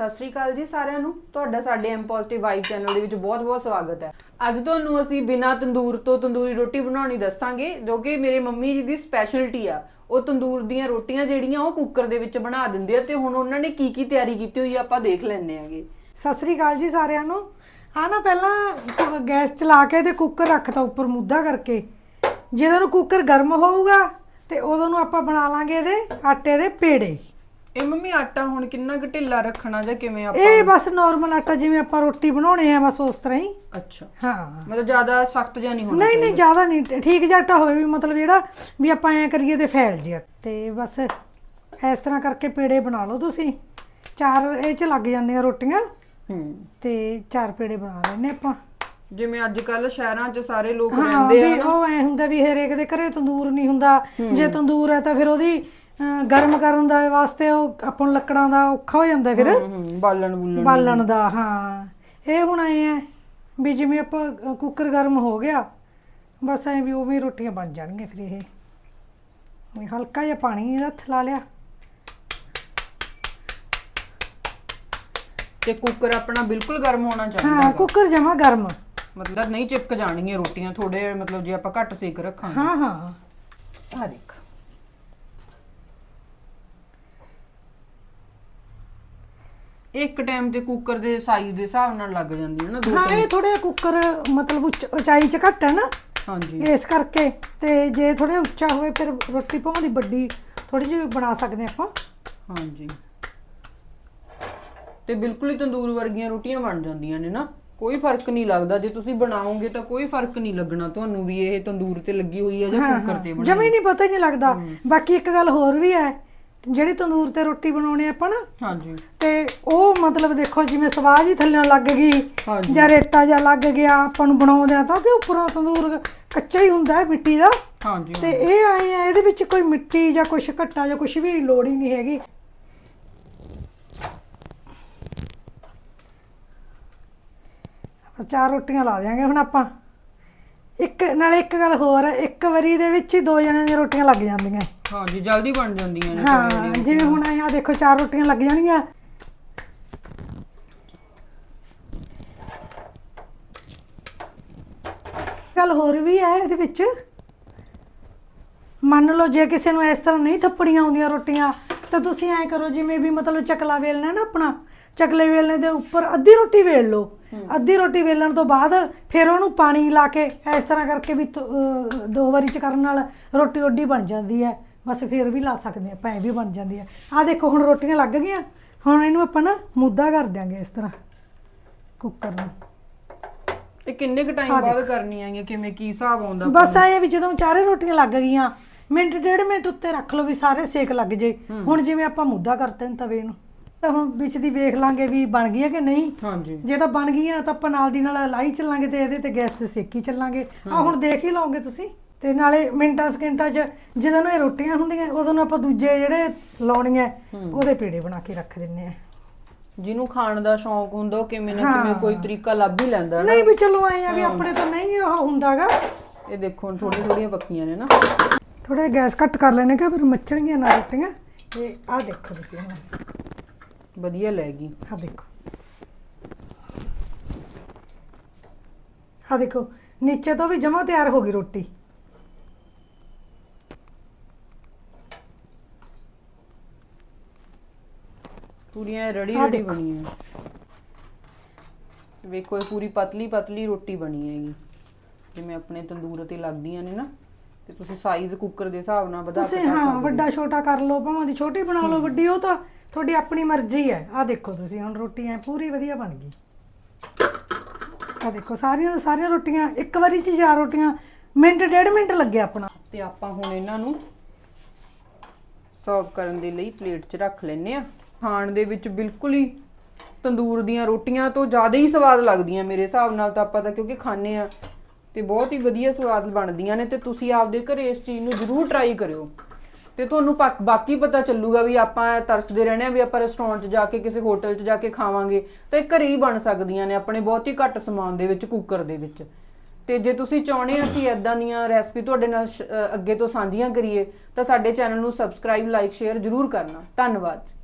ਸਤਿ ਸ੍ਰੀ ਅਕਾਲ ਜੀ ਸਾਰਿਆਂ ਨੂੰ। ਤੁਹਾਡਾ ਸਾਡੇ ਐਮ ਪੋਜ਼ਿਟਿਵ ਵਾਈਬ ਚੈਨਲ ਦੇ ਵਿੱਚ ਬਹੁਤ-ਬਹੁਤ ਸਵਾਗਤ ਹੈ। ਅੱਜ ਤੁਹਾਨੂੰ ਅਸੀਂ ਬਿਨਾਂ ਤੰਦੂਰ ਤੋਂ ਤੰਦੂਰੀ ਰੋਟੀ ਬਣਾਉਣੀ ਦੱਸਾਂਗੇ, ਜੋ ਕਿ ਮੇਰੇ ਮੰਮੀ ਜੀ ਦੀ ਸਪੈਸ਼ਲਟੀ ਆ। ਉਹ ਤੰਦੂਰ ਦੀਆਂ ਰੋਟੀਆਂ ਜਿਹੜੀਆਂ, ਉਹ ਕੁੱਕਰ ਦੇ ਵਿੱਚ ਬਣਾ ਦਿੰਦੇ ਆ ਤੇ ਹੁਣ ਉਹਨਾਂ ਨੇ ਕੀ ਕੀ ਤਿਆਰੀ ਕੀਤੀ ਹੋਈ ਆ ਆਪਾਂ ਦੇਖ ਲੈਂਦੇ ਆਂਗੇ। ਸਤਿ ਸ੍ਰੀ ਅਕਾਲ ਜੀ ਸਾਰਿਆਂ ਨੂੰ। ਆ ਨਾ, ਪਹਿਲਾਂ ਗੈਸ ਚਲਾ ਕੇ ਤੇ ਕੁੱਕਰ ਰੱਖਤਾ ਉੱਪਰ ਮੁੱਦਾ ਕਰਕੇ। ਜਦੋਂ ਨੂੰ ਕੁੱਕਰ ਗਰਮ ਹੋਊਗਾ ਤੇ ਉਦੋਂ ਨੂੰ ਆਪਾਂ ਬਣਾ ਲਾਂਗੇ ਇਹਦੇ ਆਟੇ ਦੇ ਪੇੜੇ। ਇਹ ਮੰਮੀ ਆਟਾ ਹੁਣ ਕਿੰਨਾ ਕੁ ਢਿੱਲਾ ਰੱਖਣਾ ਜਾਂ ਕਿਵੇਂ ਆਪਾਂ ਇਹ ਬਸ ਨਾਰਮਲ ਆਟਾ ਜਿਵੇਂ ਆਪਾਂ ਰੋਟੀ ਬਣਾਉਣੇ ਆ ਬਸ ਉਸ ਤਰ੍ਹਾਂ ਹੀ। ਅੱਛਾ। ਹਾਂ। ਮਤਲਬ ਜ਼ਿਆਦਾ ਸਖਤ ਜਾਂ ਨਹੀਂ ਹੋਣਾ ਨਹੀਂ ਨਹੀਂ ਜ਼ਿਆਦਾ ਨਹੀਂ। ਠੀਕ ਜਿਹਾ ਆਟਾ ਹੋਵੇ ਵੀ ਮਤਲਬ ਜਿਹੜਾ ਵੀ ਆਪਾਂ ਐ ਕਰੀਏ ਤੇ ਫੈਲ ਜੇ। ਤੇ ਬਸ ਇਸ ਤਰ੍ਹਾਂ ਕਰਕੇ ਪੇੜੇ ਬਣਾ ਲਓ ਤੁਸੀਂ। ਚਾਰ ਇਹ ਚ ਲੱਗ ਜਾਂਦੀਆਂ ਰੋਟੀਆਂ। ਹੂੰ। ਤੇ ਚਾਰ ਪੇੜੇ ਬਣਾ ਲੈਣੇ ਆਪਾਂ। ਜਿਵੇਂ ਅੱਜ ਕੱਲ ਸ਼ਹਿਰਾਂ 'ਚ ਸਾਰੇ ਲੋਕ ਹਾਂ ਰਹਿੰਦੇ ਆ ਵੀ ਉਹ ਐ ਹੁੰਦਾ ਵੀ ਹਰੇਕ ਦੇ ਘਰੇ ਤੰਦੂਰ ਨਹੀਂ ਹੁੰਦਾ। ਜੇ ਤੰਦੂਰ ਹੈ ਤਾਂ ਫਿਰ ਉਹਦੀ ਅਹ, ਗਰਮ ਕਰਨ ਦਾ ਵਾਸਤੇ ਉਹ ਆਪਾਂ ਨੂੰ ਲੱਕੜਾਂ ਦਾ ਔਖਾ ਹੋ ਜਾਂਦਾ ਫਿਰ। ਹੂੰ, ਹੂੰ, ਬਾਲਣ ਬੁੱਲਣ ਬਾਲਣ ਦਾ ਹਾਂ। ਇਹ ਹੁਣ ਐ ਹੈ ਵੀ ਜਿਵੇਂ ਆਪਾਂ ਅ, ਕੁੱਕਰ ਗਰਮ ਹੋ ਗਿਆ ਬਸ ਐ ਵੀ ਉਵੇਂ ਹੀ ਰੋਟੀਆਂ ਬਣ ਜਾਣਗੀਆਂ ਫਿਰ ਇਹ। ਵੀ ਹਲਕਾ ਜਿਹਾ ਪਾਣੀ ਇਹਦਾ ਹੱਥ ਲਾ ਲਿਆ। ਤੇ ਕੁੱਕਰ ਆਪਣਾ ਬਿਲਕੁਲ ਗਰਮ ਹੋਣਾ ਚਾਹੀਦਾ ਹਾਂ ਹੈਗਾ। ਕੁੱਕਰ ਜਮਾ ਗਰਮ। ਮਤਲਬ ਨਹੀਂ ਚਿਪਕ ਜਾਣਗੀਆਂ ਰੋਟੀਆਂ ਥੋੜੇ ਮਤਲਬ ਜੇ ਆਪਾਂ ਘੱਟ ਸੇਕ ਰੱਖਾਂਗੇ। ਹਾਂ ਹਾਂ। ਆ ਦੇਖ। ਇੱਕ ਟਾਈਮ ਤੇ ਕੁੱਕਰ ਦੇ ਸਾਈਜ਼ ਦੇ ਹਿਸਾਬ ਨਾਲ ਲੱਗ ਜਾਂਦੀ ਹੈ ਨਾ ਦੋ ਹਾਂ ਇਹ ਥੋੜੇ ਕੁੱਕਰ ਮਤਲਬ ਉੱਚ- ਉਚਾਈ ਚ ਘੱਟ ਹੈ ਨਾ। ਹਾਂਜੀ। ਇਸ ਕਰਕੇ ਤੇ ਜੇ ਥੋੜੇ ਉੱਚਾ ਹੋਵੇ ਫਿਰ ਰੋਟੀ ਭਾਵੇਂ ਦੀ ਵੱਡੀ ਥੋੜੀ ਜਿਹੀ ਬਣਾ ਸਕਦੇ ਆਪਾਂ। ਹਾਂਜੀ। ਤੇ ਬਿਲਕੁਲ ਹੀ ਤੰਦੂਰ ਵਰਗੀਆਂ ਰੋਟੀਆਂ ਬਣ ਜਾਂਦੀਆਂ ਨੇ ਨਾ। ਕੋਈ ਫ਼ਰਕ ਨਹੀਂ ਲੱਗਦਾ। ਜੇ ਤੁਸੀਂ ਬਣਾਓਗੇ ਤਾਂ ਕੋਈ ਫ਼ਰਕ ਨਹੀਂ ਲੱਗਣਾ ਤੁਹਾਨੂੰ ਵੀ ਇਹ ਤੰਦੂਰ ਤੇ ਲੱਗੀ ਹੋਈ ਹੈ ਜਾਂ ਕੁੱਕਰ ਤੇ ਬਣੀ ਜਮੇ ਨਹੀਂ ਪਤਾ ਹੀ ਨਹੀਂ ਲੱਗਦਾ। ਬਾਕੀ ਇੱਕ ਗੱਲ ਹੋਰ ਵੀ ਹੈ ਜਿਹੜੀ ਤੰਦੂਰ ਤੇ ਰੋਟੀ ਬਣਾਉਣੀ ਆਪਾਂ ਨਾ ਹਾਂਜੀ। ਤੇ ਉਹ ਮਤਲਬ ਦੇਖੋ ਜਿਵੇਂ ਸਵਾਜ ਹੀ ਥੱਲੇ ਲੱਗ ਗਈ ਜਾਂ ਰੇਤਾ ਜਾਂ ਲੱਗ ਗਿਆ ਆਪਾਂ ਨੂੰ ਬਣਾਉਂਦੇ ਆ ਤਾਂ ਕਿ ਉੱਪਰੋਂ ਤੰਦੂਰ ਕੱਚਾ ਹੀ ਹੁੰਦਾ ਹੈ ਮਿੱਟੀ ਦਾ। ਹਾਂਜੀ ਤੇ ਇਹ ਆਏ ਆ ਇਹਦੇ ਵਿੱਚ ਕੋਈ ਮਿੱਟੀ ਜਾਂ ਕੁਝ ਘੱਟਾ ਜਾਂ ਕੁਝ ਵੀ ਲੋੜ ਹੀ ਨਹੀਂ ਹੈਗੀ। ਆਪਾਂ ਚਾਰ ਰੋਟੀਆਂ ਲਾ ਦਿਆਂਗੇ ਹੁਣ ਆਪਾਂ। ਇੱਕ ਨਾਲੇ ਇੱਕ ਗੱਲ ਹੋਰ ਹੈ ਇੱਕ ਵਾਰੀ ਦੇ ਵਿੱਚ ਹੀ ਦੋ ਜਣਿਆਂ ਦੀਆਂ ਰੋਟੀਆਂ ਲੱਗ ਜਾਂਦੀਆਂ। ਹਾਂਜੀ ਜਲਦੀ ਬਣ ਜਾਂਦੀਆਂ ਨੇ ਹਾਂ ਜਿਵੇਂ ਹੁਣ ਆ ਦੇਖੋ ਚਾਰ ਰੋਟੀਆਂ ਲੱਗ ਜਾਣਗੀਆਂ। ਗੱਲ ਹੋਰ ਵੀ ਹੈ ਇਹਦੇ ਵਿੱਚ। ਮੰਨ ਲਓ ਜੇ ਕਿਸੇ ਨੂੰ ਇਸ ਤਰ੍ਹਾਂ ਨਹੀਂ ਥੱਪੜੀਆਂ ਆਉਂਦੀਆਂ ਰੋਟੀਆਂ ਤਾਂ ਤੁਸੀਂ ਐਂ ਕਰੋ ਜਿਵੇਂ ਵੀ ਮਤਲਬ ਚਕਲਾ ਵੇਲਣਾ ਨਾ ਆਪਣਾ ਚਕਲੇ ਵੇਲਣੇ ਦੇ ਉੱਪਰ ਅੱਧੀ ਰੋਟੀ ਵੇਲ ਲਓ। ਅੱਧੀ ਰੋਟੀ ਵੇਲਣ ਤੋਂ ਬਾਅਦ ਫਿਰ ਉਹਨੂੰ ਪਾਣੀ ਲਾ ਕੇ ਇਸ ਤਰ੍ਹਾਂ ਕਰਕੇ ਵੀ ਤ- ਅਹ ਦੋ ਵਾਰੀ ਚ ਕਰਨ ਨਾਲ ਰੋਟੀ ਓਡੀ ਬਣ ਜਾਂਦੀ ਹੈ। ਬਸ ਫਿਰ ਵੀ ਲਾ ਸਕਦੇ ਆਪਾਂ ਐ ਵੀ ਬਣ ਜਾਂਦੀ ਹੈ। ਆਹ ਦੇਖੋ ਹੁਣ ਰੋਟੀਆਂ ਲੱਗ ਗਈਆਂ। ਹੁਣ ਇਹਨੂੰ ਆਪਾਂ ਨਾ ਮੁੱਦਾ ਕਰ ਦਿਆਂਗੇ ਇਸ ਤਰ੍ਹਾਂ ਕੁੱਕਰ ਨੂੰ। ਇਹ ਕਿੰਨੇ ਕੁ ਟਾਈਮ ਬਾਅਦ ਕਰਨੀ ਆਂਗੇ ਕਿਵੇਂ ਕੀ ਹਿਸਾਬ ਆਉਂਦਾ ਬਸ ਆਏ ਵੀ ਜਦੋਂ ਚਾਰੇ ਰੋਟੀਆਂ ਲੱਗ ਗਈਆਂ ਮਿੰਟ ਡੇਢ ਮਿੰਟ ਉੱਤੇ ਰੱਖ ਲਓ ਵੀ ਸਾਰੇ ਸੇਕ ਲੱਗ ਜੇ। ਹੁਣ ਜਿਵੇਂ ਆਪਾਂ ਮੁੱਦਾ ਕਰਤੇ ਨੇ ਤਵੇ ਨੂੰ। ਤਾਂ ਹੁਣ ਵਿੱਚ ਦੀ ਵੇਖ ਲਾਂਗੇ ਵੀ ਬਣ ਗਈ ਹੈ ਕਿ ਨਹੀਂ। ਹਾਂਜੀ। ਜੇ ਤਾਂ ਬਣ ਗਈਆਂ ਤਾਂ ਆਪਾਂ ਨਾਲ ਦੀ ਨਾਲ ਲਾਈ ਚੱਲਾਂਗੇ ਤੇ ਇਹਦੇ ਤੇ ਗੈਸ ਤੇ ਸੇਕੀ ਚੱਲਾਂਗੇ। ਆ ਹੁਣ ਦੇਖ ਹੀ ਲਓਗੇ ਤੁਸੀਂ। ਤੇ ਨਾਲੇ ਮਿੰਟਾਂ ਸਕਿੰਟਾਂ 'ਚ ਜਦੋਂ ਨੂੰ ਇਹ ਰੋਟੀਆਂ ਹੁੰਦੀਆਂ ਉਦੋਂ ਨੂੰ ਆਪਾਂ ਦੂਜੇ ਜਿਹੜੇ ਲਾਉਣੀਆਂ ਉਹਦੇ ਪੇੜੇ ਬਣਾ ਕੇ ਰੱਖ ਦਿੰਨੇ ਆ। ਜਿਹਨੂੰ ਖਾਣ ਦਾ ਸ਼ੌਂਕ ਹੁੰਦਾ ਉਹ ਕਿਵੇਂ ਨਾ ਕਿਵੇਂ ਕੋਈ ਤਰੀਕਾ ਲੱਭ ਹੀ ਲੈਂਦਾ ਨਾ ਨਹੀਂ ਵੀ ਚਲੋ ਆਏ ਆ ਵੀ ਆਪਣੇ ਤੋਂ ਨਹੀਂ ਉਹ ਹੁੰਦਾਗਾ। ਇਹ ਦੇਖੋ ਹੁਣ ਥੋੜੀ ਥੋੜੀਆਂ ਪੱਕੀਆਂ ਨੇ ਨਾ। ਥੋੜਾ ਗੈਸ ਘੱਟ ਕਰ ਲੈਣੇ ਕਿ ਫਿਰ ਮੱਚਣਗੀਆਂ ਨਾ ਰੋਟੀਆਂ। ਤੇ ਆਹ ਦੇਖੋ ਤੁਸੀਂ ਹੁਣ। ਵਧੀਆ ਲੈ ਗਈ। ਆਹ ਦੇਖੋ। ਆਹ ਦੇਖੋ ਨੀਚੇ ਤੋਂ ਵੀ ਜਮਾ ਤਿਆਰ ਹੋ ਗਈ ਰੋਟੀ। ਪੂਰੀਆਂ ਰੜੀ ਆਹ ਰੜੀ ਦੇਖੋ। ਬਣੀਆਂ। ਵੇਖੋ ਇਹ ਪੂਰੀ ਪਤਲੀ ਪਤਲੀ ਰੋਟੀ ਬਣੀ ਹੈਗੀ। ਜਿਵੇਂ ਆਪਣੇ ਤੰਦੂਰ ਤੇ ਲੱਗਦੀਆਂ ਨੇ ਨਾ ਤੇ ਤੁਸੀਂ ਸਾਈਜ਼ ਕੁੱਕਰ ਦੇ ਹਿਸਾਬ ਨਾਲ ਵਧਾ ਤੁਸੀਂ ਕੇ ਹਾਂ ਸਕਦੇ ਹੋ। ਵੱਡਾ ਛੋਟਾ ਕਰ ਲਓ ਭਾਵੇਂ ਦੀ ਛੋਟੀ ਬਣਾ ਲਓ ਵੱਡੀ ਉਹ ਤਾਂ ਤੁਹਾਡੀ ਆਪਣੀ ਮਰਜ਼ੀ ਹੈ। ਆਹ ਦੇਖੋ ਤੁਸੀਂ, ਹੁਣ ਰੋਟੀ ਐ ਪੂਰੀ ਵਧੀਆ ਬਣ ਗਈ। ਆਹ ਦੇਖੋ, ਸਾਰੀਆਂ ਦੀਆਂ ਸਾਰੀਆਂ ਰੋਟੀਆਂ, ਇੱਕ ਵਾਰੀ ਚ ਚਾਰ ਰੋਟੀਆਂ, ਮਿੰਟ, ਡੇਢ ਮਿੰਟ ਲੱਗਿਆ ਆਪਣਾ। ਤੇ ਆਪਾਂ ਹੁਣ ਇਹਨਾਂ ਨੂੰ ਸਰਵ ਕਰਨ ਦੇ ਲਈ ਪਲੇਟ 'ਚ ਰੱਖ ਲੈਨੇ ਆ ਖਾਣ ਦੇ ਵਿੱਚ ਬਿਲਕੁਲ ਹੀ ਤੰਦੂਰ ਦੀਆਂ ਰੋਟੀਆਂ ਤੋਂ ਜ਼ਿਆਦਾ ਹੀ ਸਵਾਦ ਲੱਗਦੀਆਂ ਮੇਰੇ ਹਿਸਾਬ ਨਾਲ ਤਾਂ ਆਪਾਂ ਤਾਂ ਕਿਉਂਕਿ ਖਾਣੇ ਆ ਤੇ ਬਹੁਤ ਹੀ ਵਧੀਆ ਸਵਾਦ ਬਣਦੀਆਂ ਨੇ ਤੇ ਤੁਸੀਂ ਆਪਦੇ ਘਰੇ ਇਸ ਚੀਜ਼ ਨੂੰ ਜ਼ਰੂਰ ਟਰਾਈ ਕਰਿਓ। ਤੇ ਤੁਹਾਨੂੰ ਪਾ ਬਾਕੀ ਪਤਾ ਚੱਲੂਗਾ ਵੀ ਆਪਾਂ ਤਰਸਦੇ ਰਹਿੰਦੇ ਆ ਵੀ ਆਪਾਂ ਰੈਸਟੋਰੈਂਟ 'ਚ ਜਾ ਕੇ ਕਿਸੇ ਹੋਟਲ 'ਚ ਜਾ ਕੇ ਖਾਵਾਂਗੇ ਤਾਂ ਇਹ ਘਰੇ ਹੀ ਬਣ ਸਕਦੀਆਂ ਨੇ ਆਪਣੇ ਬਹੁਤ ਹੀ ਘੱਟ ਸਮਾਨ ਦੇ ਵਿੱਚ ਕੁੱਕਰ ਦੇ ਵਿੱਚ। ਤੇ ਜੇ ਤੁਸੀਂ ਚਾਹੁੰਦੇ ਅਸੀਂ ਐਦਾਂ ਦੀਆਂ ਰੈਸਪੀ ਤੁਹਾਡੇ ਨਾਲ ਸ਼- ਅ, ਅੱਗੇ ਤੋਂ ਸਾਂਝੀਆਂ ਕਰੀਏ ਤਾਂ ਸਾਡੇ ਚੈਨਲ ਨੂੰ ਸਬਸਕ੍ਰਾਈਬ ਲਾਈਕ ਸ਼ੇਅਰ ਜ਼ਰੂਰ ਕਰਨਾ। ਧੰਨਵਾਦ।